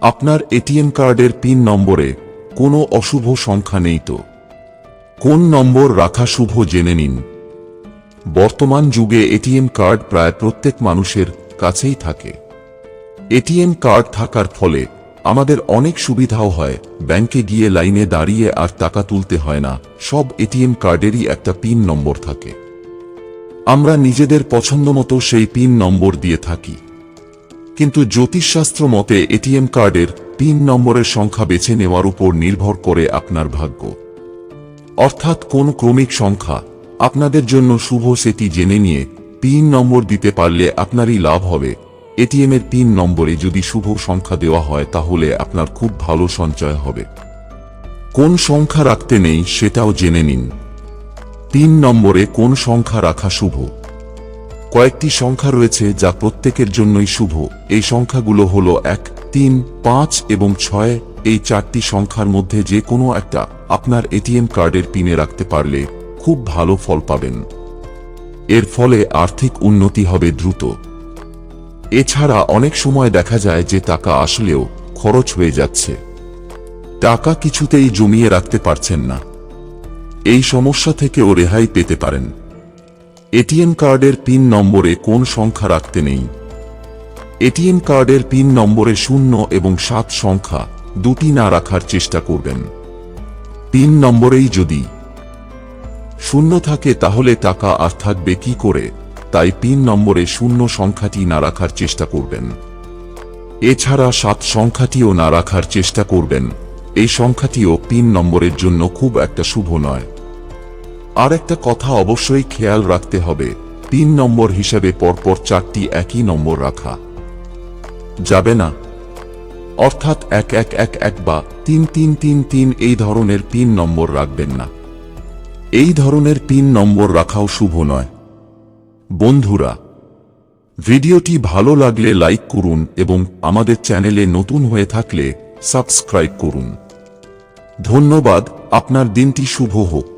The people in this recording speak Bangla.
আপনার এটিএম কার্ডের পিন নম্বরে কোনো অশুভ সংখ্যা নেই তো। কোন নম্বর রাখা শুভ জেনে নিন। বর্তমান যুগে এটিএম কার্ড প্রায় প্রত্যেক মানুষের কাছেই থাকে। এটিএম কার্ড থাকার ফলে আমাদের অনেক সুবিধাও হয়, ব্যাংকে গিয়ে লাইনে দাঁড়িয়ে আর টাকা তুলতে হয় না, সব এটিএম কার্ডেরই একটা পিন নম্বর থাকে। আমরা নিজেদের পছন্দমতো সেই পিন নম্বর দিয়ে থাকি। কিন্তু জ্যোতিষশাস্ত্র মতে এটিএম কার্ডের তিন নম্বরের সংখ্যা বেছে নেওয়ার উপর নির্ভর করে আপনার ভাগ্য। অর্থাৎ কোন ক্রমিক সংখ্যা আপনাদের জন্য শুভ সেটি জেনে নিয়ে তিন নম্বর দিতে পারলে আপনারই লাভ হবে। এটিএম এর পিন নম্বরে যদি শুভ সংখ্যা দেওয়া হয় তাহলে আপনার খুব ভালো সঞ্চয় হবে। কোন সংখ্যা রাখতে নেই সেটাও জেনে নিন। তিন নম্বরে কোন সংখ্যা রাখা শুভ? কয়েকটি সংখ্যা রয়েছে যা প্রত্যেকের জন্যই শুভ। এই সংখ্যাগুলো হল এক, তিন, পাঁচ এবং ছয়। এই চারটি সংখ্যার মধ্যে যে কোনো একটা আপনার এটিএম কার্ডের পিনে রাখতে পারলে খুব ভালো ফল পাবেন। এর ফলে আর্থিক উন্নতি হবে দ্রুত। এছাড়া অনেক সময় দেখা যায় যে টাকা আসলেও খরচ হয়ে যাচ্ছে। টাকা কিছুতেই জমিয়ে রাখতে পারছেন না। এই সমস্যা থেকেও রেহাই পেতে পারেন। এটিএম কার্ডের পিন নম্বরে কোন সংখ্যা রাখতে নেই। এটিএম কার্ডের পিন নম্বরে শূন্য এবং সাত সংখ্যা দুটি না রাখার চেষ্টা করবেন। পিন নম্বরেই যদি শূন্য থাকে তাহলে টাকা আর থাকবে কি করে, তাই পিন নম্বরে শূন্য সংখ্যাটি না রাখার চেষ্টা করবেন। এছাড়া সাত সংখ্যাটিও না রাখার চেষ্টা করবেন। এই সংখ্যাটিও পিন নম্বরের জন্য খুব একটা শুভ নয়। আর একটা কথা অবশ্যই খেয়াল রাখতে হবে, তিন নম্বর হিসেবে পরপর চারটি একই নম্বর রাখা। যাবে না। অর্থাৎ এক এক এক এক বা তিন তিন তিন তিন এই ধরনের পিন নম্বর রাখবেন না। এই ধরনের পিন নম্বর রাখাও শুভ নয়। বন্ধুরা, ভিডিওটি ভালো লাগলে লাইক করুন এবং আমাদের চ্যানেলে নতুন হয়ে থাকলে সাবস্ক্রাইব করুন। ধন্যবাদ, আপনার দিনটি শুভ হোক।